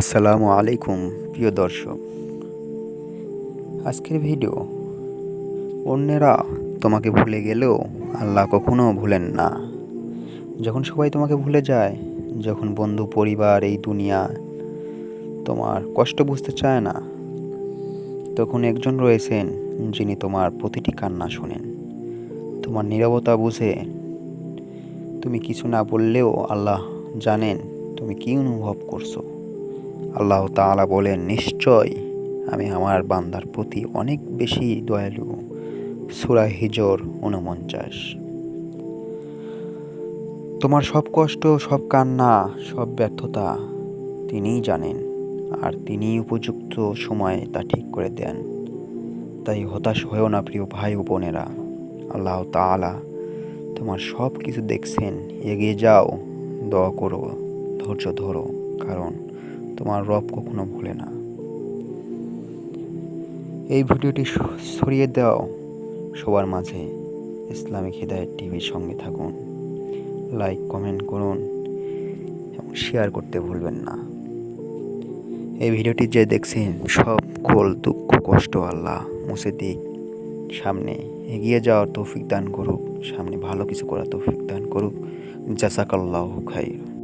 আসসালামু আলাইকুম, প্রিয় দর্শক। আজকের ভিডিও, অন্যেরা তোমাকে ভুলে গেলেও আল্লাহ কখনো ভুলেন না। যখন সবাই তোমাকে ভুলে যায়, যখন বন্ধু, পরিবার, এই দুনিয়া তোমার কষ্ট বুঝতে চায় না, তখন একজন রয়েছেন যিনি তোমার প্রতিটি কান্না শোনেন। তোমার নীরবতা বুঝে তুমি কিছু না বললেও আল্লাহ জানেন তুমি কী অনুভব করছ। আল্লাহ তাআলা বলেন, নিশ্চয় আমি আমার বান্দার প্রতি অনেক বেশি দয়ালু। সুরা হিজর উনপঞ্চাশ। তোমার সব কষ্ট, সব কান্না, সব ব্যর্থতা তিনিই জানেন, আর তিনিই উপযুক্ত সময়ে তা ঠিক করে দেন। তাই হতাশ হয়েও না প্রিয় ভাই ও বোনেরা। আল্লাহ তাআলা তোমার সব কিছু দেখছেন। এগিয়ে যাও, দোয়া করো, ধৈর্য ধরো, কারণ তোমার রব কখনো ভুলে না। এই ভিডিওটি স- ছড়িয়ে দাও। সবার মাঝে ইসলামিক হৃদায়ত টিভির সঙ্গে থাকুন। লাইক, কমেন্ট করুন এবং শেয়ার করতে ভুলবেন না। এই ভিডিওটি যে দেখছেন, সব কোল, দুঃখ, কষ্ট আল্লাহ মুছে দিক। সামনে এগিয়ে যাওয়ার তৌফিক দান করুক। সামনে ভালো কিছু করার তৌফিক দান করুক। জাসাকাল্লাহ খাইর।